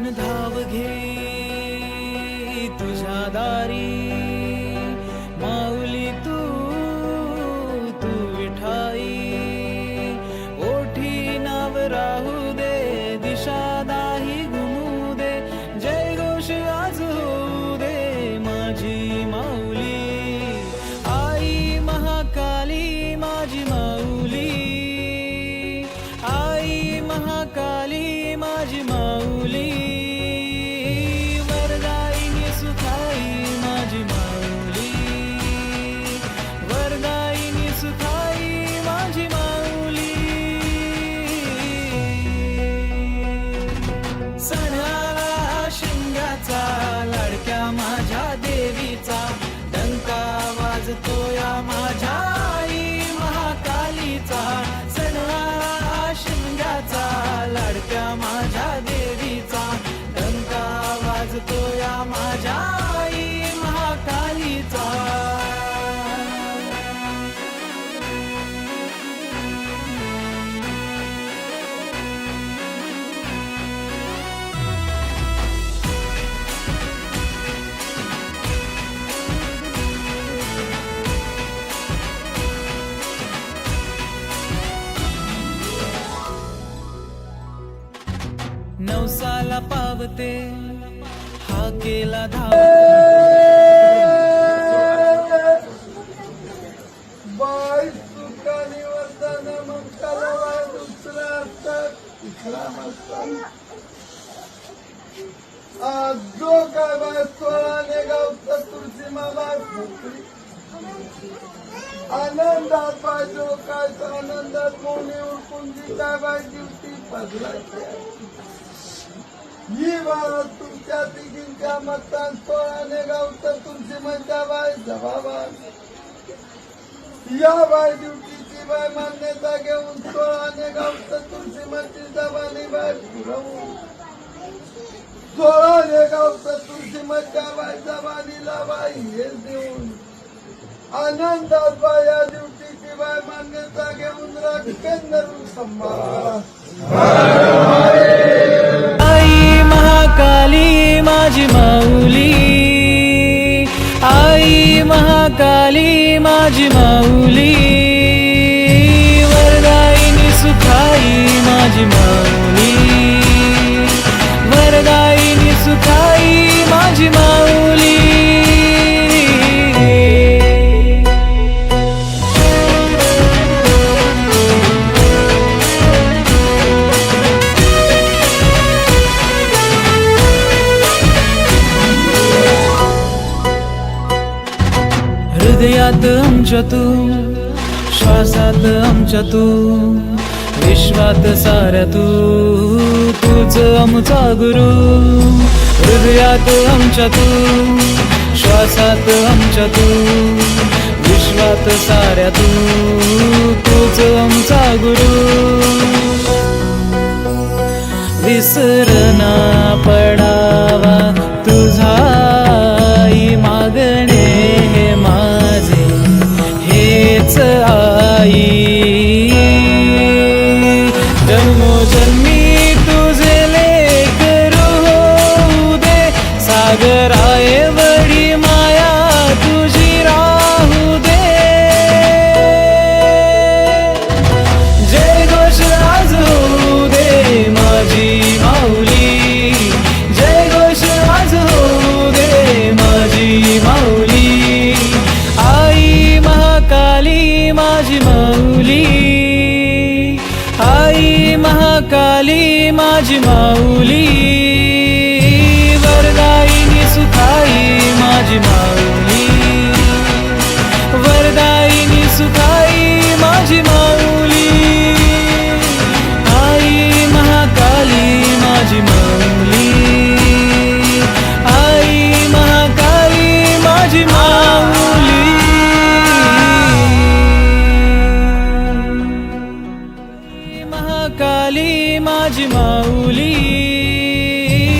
मन धाव घे तुझ्या दारी. या माझ्या पावते. हा केला धाव. बाय सुखाने वरदाना मग त्याला दुसरा असतात तिसरा आज जो काय बाय सोळाने गावचा तुळशी मामा आनंदात बाय जो काय आनंदात मोनी उरकून जी बाय दिवशी पदराची ही बाळ तुमच्या तिघींच्या मतान सोळाने गावचं तुळशी म्हणता बाय जबाबान. या बाय ड्युटीची बाय मान्यता घेऊन सोळाने गावचं तुमची मंत्री जबानी बाय पुरवून सोळाने गावचं तुमची मध्या बाय जबानीला बाई हे देऊन. आनंदात बाय या ड्युटीची बाय मान्यता घेऊन राजकेंद्र संभाळा. माझी माऊली वरदायिनी सुखाई माझी माऊली वरदायिनी सुखाई हृदयात आमच्या तू श्वासात आमच्या तू विश्वात साऱ्या तू तूच आमचा गुरु. हृदयात आमच्या तू श्वासात आमच्या तू विश्वात साऱ्या तू. జన్మో జన్మి झाली माझी माऊली.